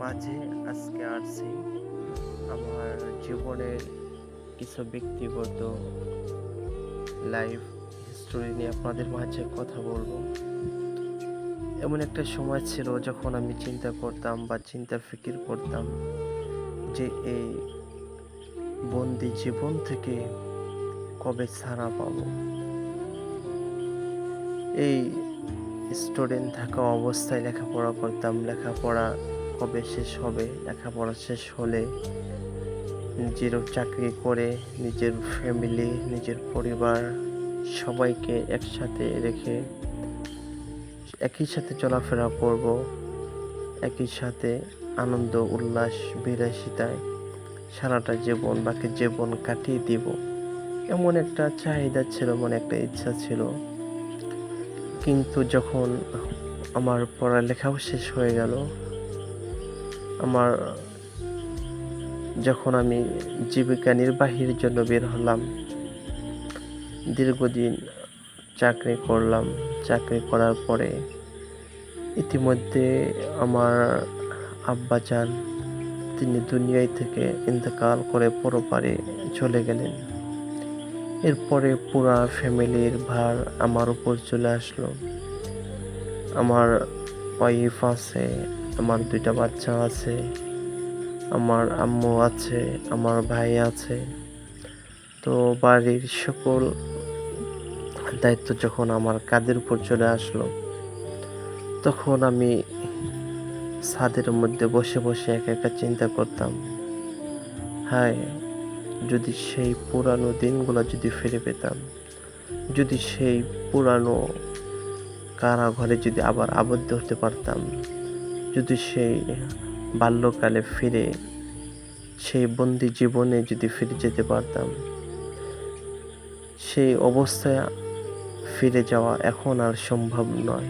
মাঝে আজকে আসছি। আমার জীবনের কিছু ব্যক্তিগত লাইফ হিস্টোরি নিয়ে আপনাদের মাঝে কথা বলব। এমন একটা সময় ছিল যখন আমি চিন্তা করতাম বা চিন্তা ফিকির করতাম যে এই বন্দি জীবন থেকে কবে ছাড়া পাব। এই স্টুডেন্ট থাকা অবস্থায় লেখাপড়া করতাম, লেখাপড়া কবে শেষ হবে, লেখাপড়া শেষ হলে নিজের চাকরি করে নিজের ফ্যামিলি নিজের পরিবার সবাইকে একসাথে রেখে একই সাথে চলাফেরা করব, একই সাথে আনন্দ, উল্লাস বিলাসিতায় সারাটা জীবন, বাকি জীবন কাটিয়ে দিব। এমন একটা চাহিদা ছিল মনে একটা ইচ্ছা ছিল। কিন্তু যখন আমার পড়ালেখাও শেষ হয়ে গেল আমার, যখন আমি জীবিকা নির্বাহীর জন্য বের হলাম, দীর্ঘদিন চাকরি করলাম। চাকরি করার পরে ইতিমধ্যে আমার আব্বাজান, তিনি দুনিয়ায় থেকে ইন্তকাল করে পরপারে চলে গেলেন। এরপরে পুরা ফ্যামিলির ভার আমার উপর চলে আসলো। আমার ওয়াইফ আছে আমার দুইটা বাচ্চা আছে, আমার আম্মু আছে, আমার ভাই আছে। তো বাড়ির সকল দায়িত্ব যখন আমার কাঁধের উপর চলে আসলো, তখন আমি ছাদের মধ্যে বসে বসে একা একা চিন্তা করতাম, হায়, যদি সেই পুরানো দিনগুলো যদি ফিরে পেতাম, যদি সেই পুরানো কারাঘরে যদি আবার আবদ্ধ হতে পারতাম যদি সেই বাল্যকালে ফিরে, সেই বন্দি জীবনে যদি ফিরে যেতে পারতাম, সেই অবস্থায় ফিরে যাওয়া এখন আর সম্ভব নয়।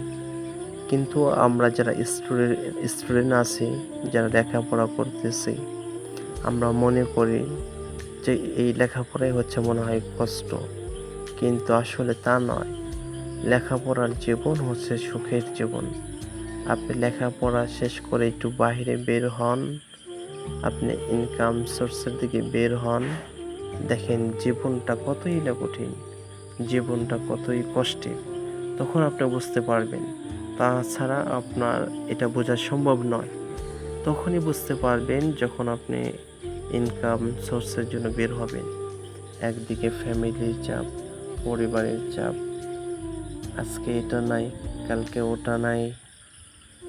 কিন্তু আমরা যারা স্টুডেন্ট স্টুডেন্ট আছি, যারা লেখাপড়া করতেছি, আমরা মনে করি যে এই লেখাপড়াই হচ্ছে মনে হয় কষ্ট। কিন্তু আসলে তা নয়। লেখাপড়ার জীবন হচ্ছে সুখের জীবন। আপনি লেখাপড়া শেষ করে একটু বাইরে বের হন। আপনি ইনকাম সোর্সের দিকে বের হন। দেখেন জীবনটা কতই না কঠিন, জীবনটা কতই কষ্টের। তখন আপনি বুঝতে পারবেন। তাছাড়া আপনার এটা বোঝা সম্ভব নয়। তখনই বুঝতে পারবেন যখন আপনি ইনকাম সোর্সের জন্য বের হবেন। একদিকে ফ্যামিলির চাপ, পরিবারের চাপ। আজকে এটা নাই, কালকে ওটা নাই।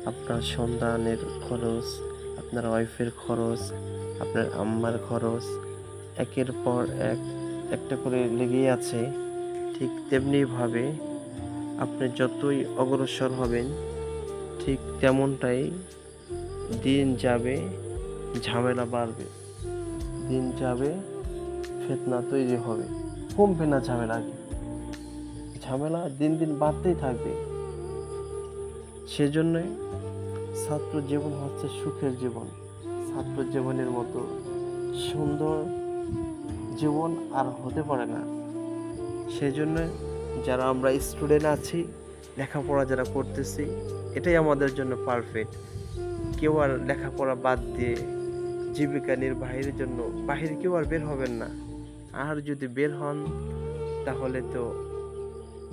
আপনার সন্তানের খরচ, আপনার ওয়াইফের খরচ, আপনার আম্মার খরচ, একের পর এক একটা করে লেগেই আছে। ঠিক তেমনিভাবে আপনি যতই অগ্রসর হবেন, ঠিক তেমনটাই দিন যাবে ঝামেলা বাড়বে। দিন যাবে ফেতনা তৈরি হবে। কমবে না ঝামেলা ঝামেলা দিন দিন বাড়তেই থাকবে। সেজন্যই ছাত্র জীবন হচ্ছে সুখের জীবন। ছাত্র জীবনের মতো সুন্দর জীবন আর হতে পারে না। সেজন্য যারা আমরা স্টুডেন্ট আছি, লেখাপড়া যারা করতেছি, এটাই আমাদের জন্য পারফেক্ট কেউ আর লেখাপড়া বাদ দিয়ে জীবিকা নির্বাহের জন্য বাহিরে কেউ আর বের হবেন না। আর যদি বের হন, তাহলে তো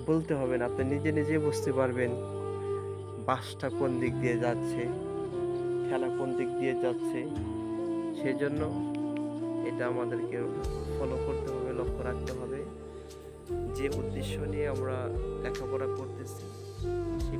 বলতে হবে না, আপনি নিজে নিজে বুঝতে পারবেন। বাসটা কোন দিক দিয়ে যাচ্ছে? খেলা কোন দিক দিয়ে যাচ্ছে? সেজন্য এটা আমাদেরকে ফলো করতে হবে, লক্ষ্য রাখতে হবে। যে উদ্দেশ্য নিয়ে আমরা লেখাপড়া করতেছি, সেই